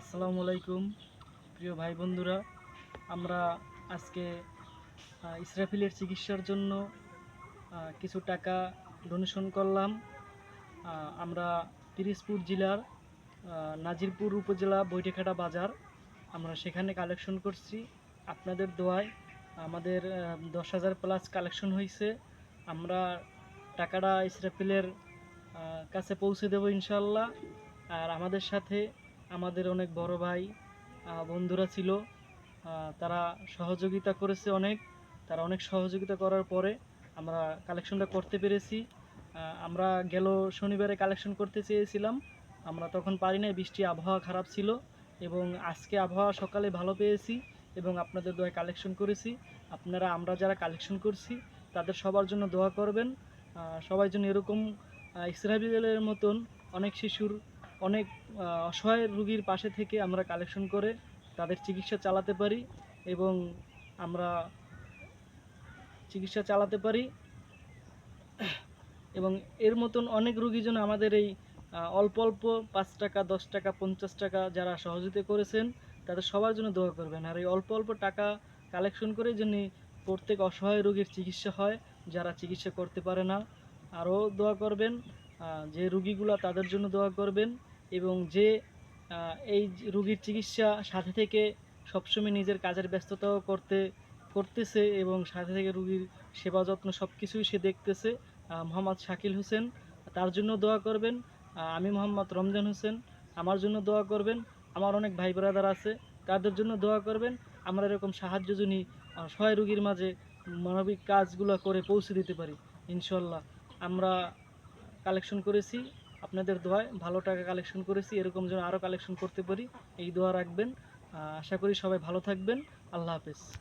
আসসালামু আলাইকুম। প্রিয় ভাই বন্ধুরা, আমরা আজকে ইসরাফিলের চিকিৎসার জন্য কিছু টাকা ডোনেশন করলাম। আমরা পিরিজপুর জেলার নাজিরপুর উপজেলা বৈঠেখাটা বাজার, আমরা সেখানে কালেকশন করছি। আপনাদের দোয়ায় আমাদের দশ হাজার প্লাস কালেকশন হয়েছে আমরা টাকাটা ইসরাফিলের কাছে পৌঁছে দেবো ইনশাল্লাহ আর আমাদের সাথে আমাদের অনেক বড় ভাই বন্ধুরা ছিল। তারা সহযোগিতা করেছে অনেক। তারা অনেক সহযোগিতা করার পরে আমরা কালেকশনটা করতে পেরেছি। আমরা গেল শনিবারে কালেকশন করতে চেয়েছিলাম। আমরা তখন পারি নাই, বৃষ্টি, আবহাওয়া খারাপ ছিল এবং আজকে আবহাওয়া সকালে ভালো পেয়েছি এবং আপনাদের দোয়া কালেকশন করেছি। আপনারা, আমরা যারা কালেকশন করছি, তাদের সবার জন্য দোয়া করবেন। সবাই যেন এরকম ইসরাবিলের মতন অনেক শিশুর অনেক অসহায় রুগীর পাশে থেকে আমরা কালেকশন করে তাদের চিকিৎসা চালাতে পারি এবং আমরা চিকিৎসা চালাতে পারি। এবং এর মতন অনেক রুগী যেন আমাদের এই অল্প অল্প পাঁচ টাকা, দশ টাকা, পঞ্চাশ টাকা যারা সহযোগিতা করেছেন, তাদের সবার জন্য দোয়া করবেন। আর এই অল্প অল্প টাকা কালেকশন করে যেন প্রত্যেক অসহায় রোগীর চিকিৎসা হয়, যারা চিকিৎসা করতে পারে না, আরও দোয়া করবেন। যে রুগীগুলো তাদের জন্য দোয়া করবেন। এবং যে এই রুগীর চিকিৎসা সাথে থেকে সবসময় নিজের কাজের ব্যস্ততাও করতে, করতেছে এবং সাথে থেকে রুগীর সেবা যত্ন সব কিছুই সে দেখতেছে মোহাম্মদ শাকিল হোসেন। তার জন্য দোয়া করবেন। আমি মোহাম্মদ রমজান হোসেন। আমার জন্য দোয়া করবেন। আমার অনেক ভাই ব্রাদার আছে, তাদের জন্য দোয়া করবেন। আমরা এরকম সাহায্য জনী সহায় রুগীর মাঝে মানবিক কাজগুলো করে পৌঁছে দিতে পারি, ইনশাল্লাহ। আমরা কালেকশন করেছি। আপনাদের দোয়ায় ভালো টাকা কালেকশন করেছি, এরকম যেন আরও কালেকশন করতে পারি, এই দোয়া রাখবেন। আশা করি সবাই ভালো থাকবেন। আল্লাহ হাফেজ।